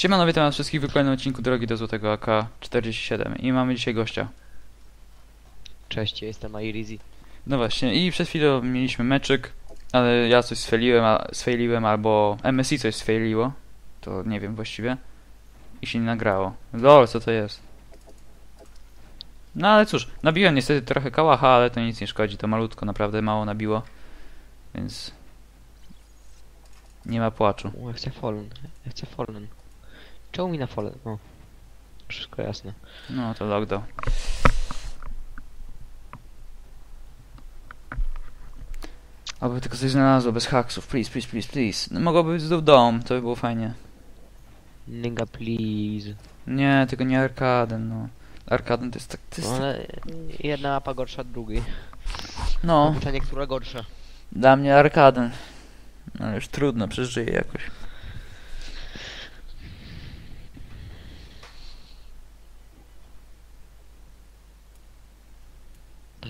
Siemano, witam was wszystkich w kolejnym odcinku Drogi do Złotego AK-47 i mamy dzisiaj gościa. Cześć, ja jestem Airizi. No właśnie, i przed chwilą mieliśmy meczyk, ale ja coś sfeiliłem, a, sfailiłem albo MSI coś sfailiło, to nie wiem właściwie, i się nie nagrało. Lol, co to jest? No ale cóż, nabiłem niestety trochę kałacha, ale to nic nie szkodzi, to malutko, naprawdę mało nabiło, więc nie ma płaczu. O, ja chcę Fallen. Ja chcę Fallen. Czemu mi na Fallen? O. Wszystko jasne. No to lockdown. Aby tylko coś znalazło bez haksów, please, please, please, please. No, mogłoby być znów dom, to by było fajnie. Nigga, please. Nie, tylko nie Arkaden, no. Arkaden to jest tak... To jest No, tak ale jedna mapa gorsza od drugiej. no, Pytanie, która gorsza. dla mnie Arkaden. No już trudno, przeżyję jakoś.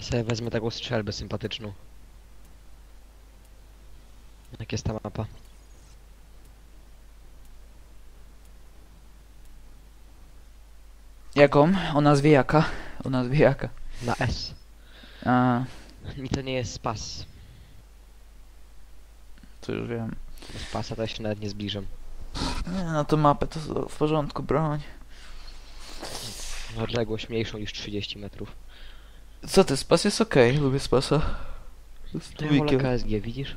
Ja sobie wezmę taką strzelbę sympatyczną. Jak jest ta mapa? Jaką? O nazwie jaka? O nazwie jaka? Na S. A, I to nie jest spas. to już wiem. Do spasa to ja się nawet nie zbliżam. Nie, no to mapę to w porządku, broń. Odległość mniejszą niż 30 metrów. Co ty, spas jest okej, lubię spasa. To ja wolę trójkiem. KSG, widzisz?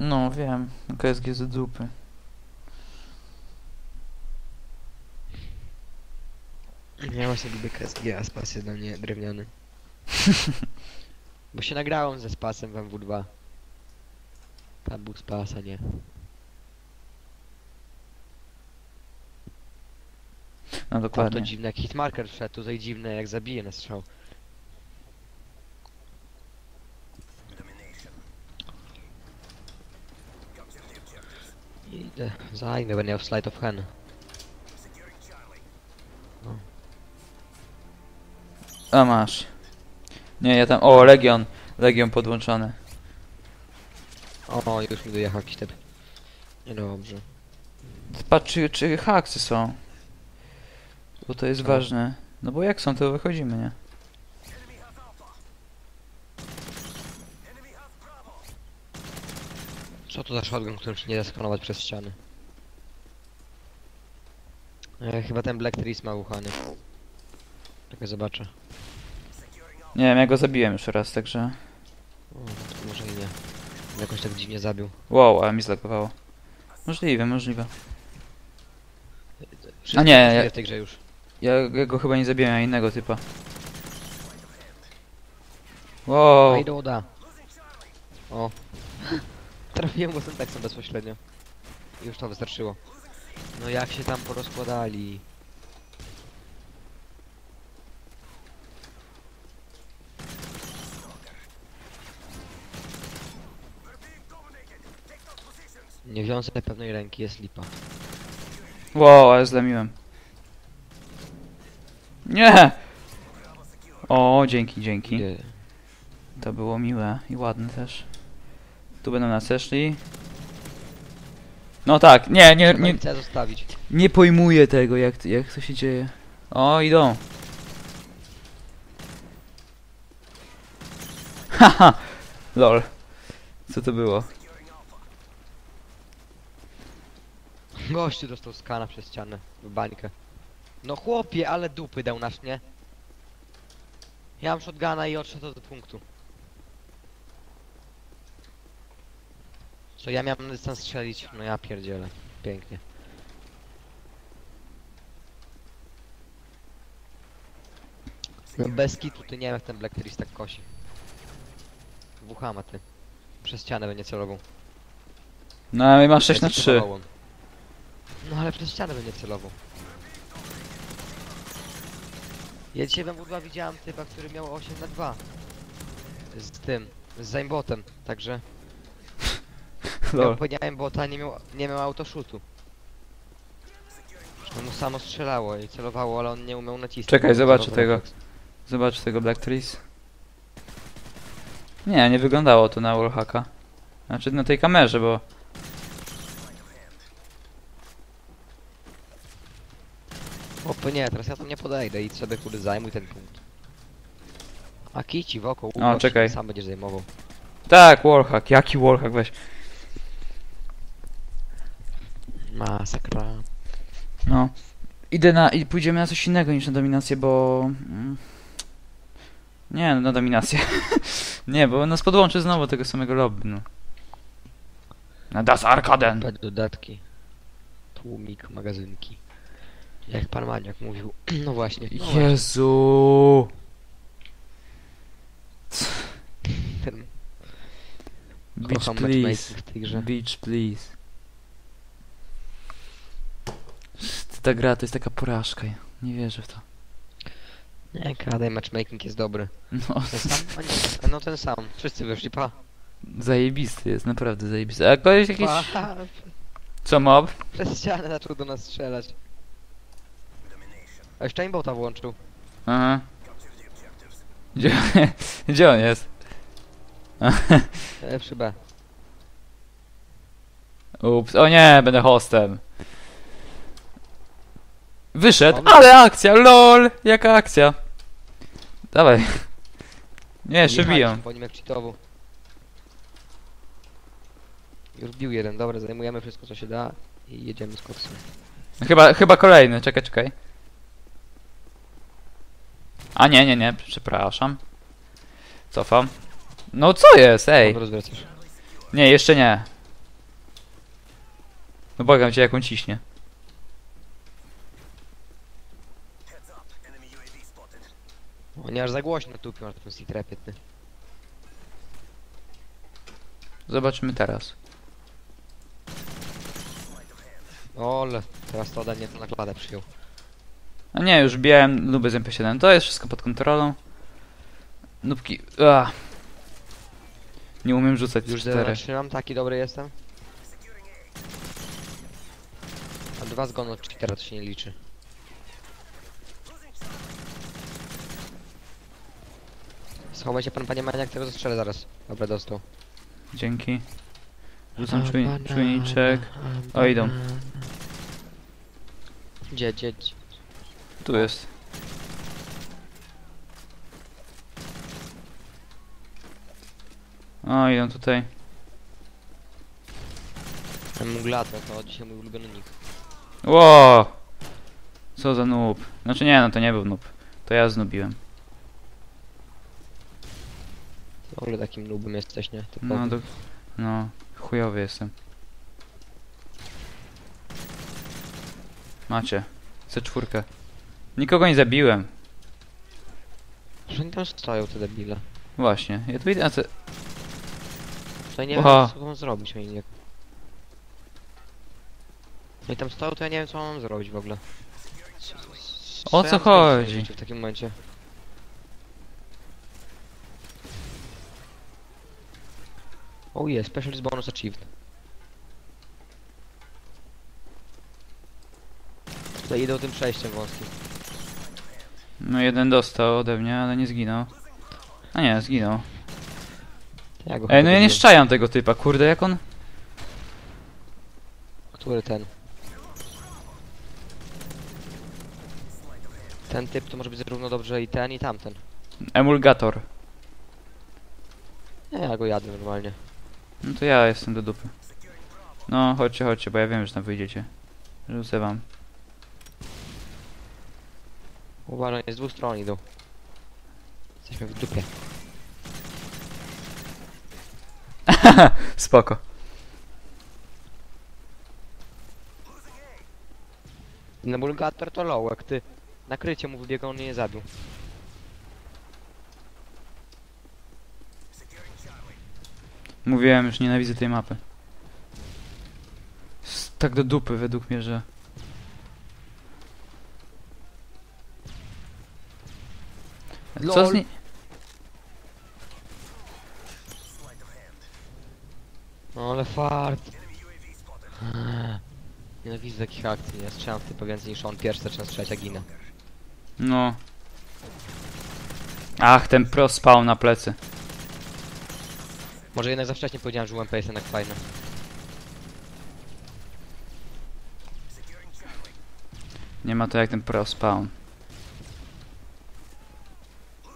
No, wiem. KSG z dupy. Ja właśnie lubię KSG, a spas jest dla mnie drewniany. Bo się nagrałem ze spasem w MW2. Tam był spas, a nie. No Tam to dokładnie. dziwne, jak hitmarker wszedł, tutaj dziwne, jak zabije na strzał. Zajmę, będę miał slide of hand. A masz. Nie, ja tam. O, Legion. Legion podłączony. O, już mi dojechał jakiś typ. Niedobrze. Patrz, czy, czy haksy są. Bo to jest Co? ważne. No bo jak są, to wychodzimy, nie? Co to za shotgun, który się nie da skanować przez ściany? E, chyba ten Black Trees ma uchany. Czekaj, zobaczę. Nie wiem, ja go zabiłem już raz, także. O, to może i nie. Jakoś tak dziwnie zabił. Wow, ale mi zlagowało. Możliwe, możliwe. Wszystko nie, możliwe ja- w tej grze już. Ja, go chyba nie zabiłem, a innego typa. Wow. O. Trafiłem go syntaksem bezpośrednio. I Już to wystarczyło. No jak się tam porozkładali. Nie wiążę pewnej ręki, jest lipa. Wow, ale zlamiłem. Nie! O, dzięki, dzięki. Nie. To było miłe i ładne też. Tu będą nas szli. No tak, nie, nie, Trzeba nie, ich zostawić. nie pojmuję tego, jak, jak to się dzieje. O, idą. Haha, lol. Co to było? Gościu dostał skana przez ścianę w bańkę. No chłopie, ale dupy dał nasz, nie? Ja mam shotguna i odszedł do punktu. Co ja miałem na dystans strzelić? No ja pierdzielę. Pięknie. No bez kitu, ty nie wiem jak ten Black Trees tak kosi. WH ma ty. Przez ścianę będzie celował. No, ale masz 6 na Bez 3. celował on. No ale przez ścianę będzie celował. Ja dzisiaj we W2 widziałem typa, który miał 8 na 2 Z tym, z zaimbotem, także miał Lol. powiedziałem bota, nie miał, nie miał autoshoot'u. Zresztą mu samo strzelało i celowało, ale on nie umiał nacisnąć. Czekaj, bo zobaczę tego. Zobacz tego Black Trees. Nie, nie wyglądało to na wallhacka. Znaczy na tej kamerze, bo... To nie, teraz ja tam nie podejdę i sobie kurde zajmuj ten punkt. A kici wokół, O, uproś, czekaj. sam będziesz zajmował. Tak, wallhack. Jaki wallhack weź? Masakra. No. Idę na... i pójdziemy na coś innego niż na dominację, bo... mm, Nie, no, na dominację. nie, bo nas podłączy znowu tego samego lobby, no. Na Das Arkaden. Dodatki. Tłumik, magazynki. Jak pan Maniak mówił. No właśnie. No właśnie. Jezu. Ten kocham please. matchmaking w tej grze. Bitch, please. Ta gra to jest taka porażka. ja Nie wierzę w to. Nie, kadaj matchmaking jest dobry. No, Ten sam? A nie, a no ten sam. Wszyscy wyszli, pa. zajebisty jest, naprawdę zajebisty. A koleś jakiś... pa. Co mob? Przez ścianę zaczął do nas strzelać. A jeszcze aimbota włączył. Aha. Gdzie, gdzie on jest? E, przy B. Ups, o nie, będę hostem. Wyszedł, ale akcja, lol! Jaka akcja? Dawaj. Nie, jeszcze biją. Po nim jak cheatował. Już bił jeden, dobra, zajmujemy wszystko co się da i jedziemy z koksem. Chyba, chyba kolejny, czekaj, czekaj. A nie, nie, nie, przepraszam. Cofam. No co jest, ej? Nie, jeszcze nie. No błagam cię, jak on ciśnie. O nie, aż za głośno tu masz ten C-trapie, ty. Zobaczymy teraz. Ole, teraz to ode mnie to na kladę przyjął. A nie, już białem luby z MP7. To jest wszystko pod kontrolą. Nubki. Ua. Nie umiem rzucać Już czterech. zaczynam, taki dobry jestem. A dwa zgony od cheatera to się nie liczy. Schowaj się pan panie maniak, tego zastrzelę zaraz. Dobra, dostał. Dzięki. Rzucam czujni- czujniczek. O, idą. Gdzie, gdzie, gdzie? Tu jest. O, idą tutaj. Muglato, to dzisiaj mój ulubiony nick. Ło! Co za noob. Znaczy nie, no to nie był noob. To ja znubiłem. W ogóle takim nubem jesteś, nie? Typowy. No, do... no, chujowy jestem. Macie. C4. Nikogo nie zabiłem. Że oni tam stoją, te debile. Właśnie. Ja tu idę na C... To ja nie Oha. wiem, co mam zrobić, oni nie... No i tam stoją, to ja nie wiem, co mam zrobić w ogóle. O ja co mam zrobić w chodzi? życiu W takim momencie. Oh yeah, specialist bonus achieved. Tutaj idę tym przejściem wąskim. No jeden dostał ode mnie, ale nie zginął. A nie, zginął. Ja go Ej, no ja nie szczajam tego typa, kurde, jak on... Który ten? Ten typ to może być równo dobrze i ten i tamten. Emulgator. Nie, ja go jadę normalnie. No to ja jestem do dupy. No, chodźcie, chodźcie, bo ja wiem, że tam wyjdziecie. Rzucę wam. Uważaj, z dwóch stron idą. Jesteśmy w dupie. Spoko. Nebulgator to low, jak ty nakrycie mu wybiega, on nie zabił. Mówiłem, już nienawidzę tej mapy. Jest tak do dupy według mnie, że... Co z Lol. nie... No ale fart. Nienawidzę takich akcji, ja strzelam w typa więcej niż on pierwszy zaczyna strzelać, a ginę. No. Ach, ten pro spał na plecy. Może jednak za wcześnie powiedziałem, że UMP jest jednak fajny. Nie ma to jak ten pro spawn.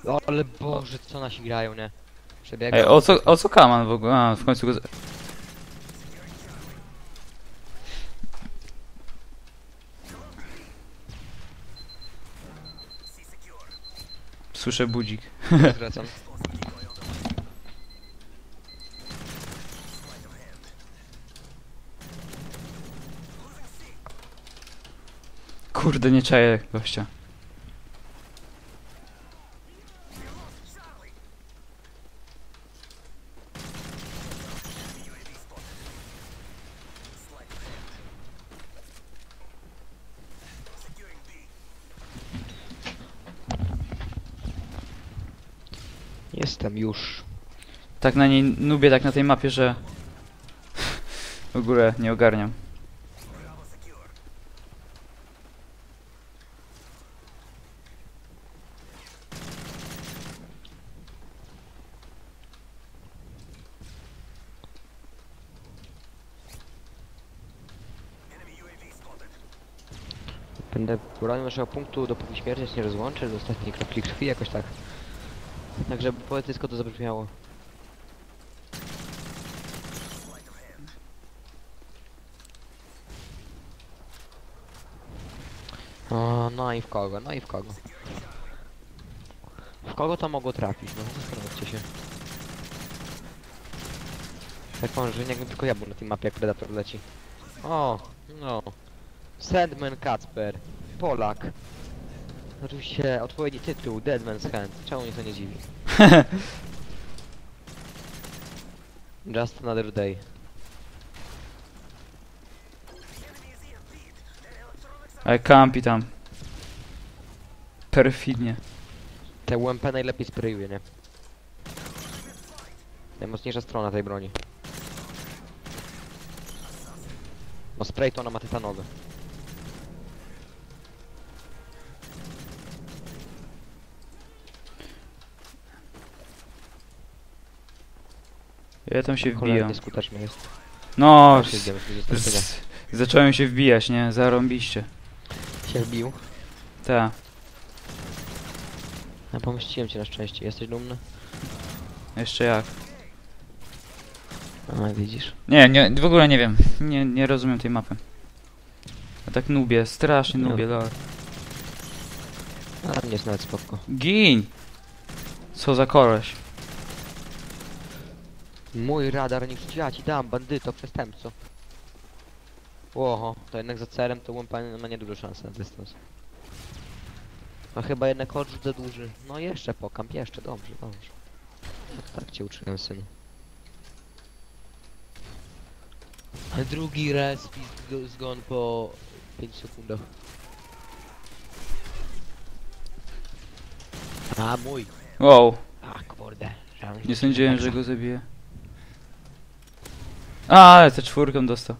O, ale boże, co nasi grają, nie? Ej, o co, o co kaman w ogóle? A, w końcu go... z- Słyszę budzik. Zwracam. Kurde, nie czaję gościa. Jestem już. Tak na niej nubię, tak na tej mapie, że... w ogóle nie ogarniam. Będę bronił naszego punktu, dopóki śmierć nie rozłączy, do ostatniej kropli krwi, jakoś tak. Tak, żeby poetycko to zabrzmiało. O, no i w kogo, no i w kogo. W kogo to mogło trafić, no zastanówcie się. Tak mam, że jakbym tylko ja był na tej mapie, jak Predator leci. O, no. Sandman Kacper, Polak. Oczywiście odpowiedni tytuł, Deadman's Hand. Czemu mnie to nie dziwi? Just another day. Ale kampi tam. Perfidnie. Te UMP najlepiej sprayuje, nie? Najmocniejsza strona tej broni. No spray to ona ma tytanowy. Ja tam się wbijam. Skuteczny jest. No, z, zacząłem się wbijać, nie? Zarąbiście. Się wbił. Ta. Ja pomyśliłem cię na szczęście. Jesteś dumny? Jeszcze jak. A, widzisz. Nie, nie, w ogóle nie wiem. Nie, nie rozumiem tej mapy. Ja tak nubię, strasznie No. nubię, lol. A, nie jest nawet spoko. Gin! Co za koleś. Mój radar niż ja ci dam, bandyto, przestępco. Łoho, to jednak za cerem to łąpanie ma niedużo szans na dystans. A chyba jednak odrzut za duży. No jeszcze pokamp, jeszcze, dobrze, dobrze. Tak, tak cię uczyłem, synu. A drugi raz zg- zgon po 5 sekundach. A mój. Wow, A kurde. nie sądziłem, że go zabiję. A, ale te czwórką dostał.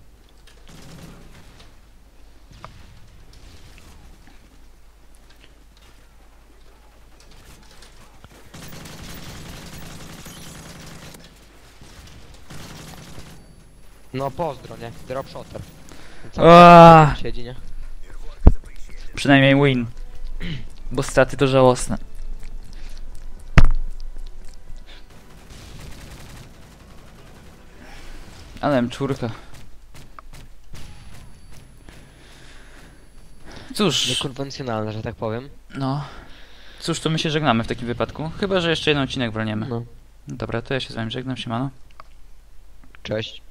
No pozdro, nie? Dropshotter. Aaaa, Siedzi, nie? przynajmniej win. Bo straty to żałosne. Ale M4. Cóż, Niekonwencjonalne, że tak powiem. no. Cóż, to my się żegnamy w takim wypadku. Chyba, że jeszcze jeden odcinek walniemy. No. Dobra, to ja się z wami żegnam, siemano. Cześć.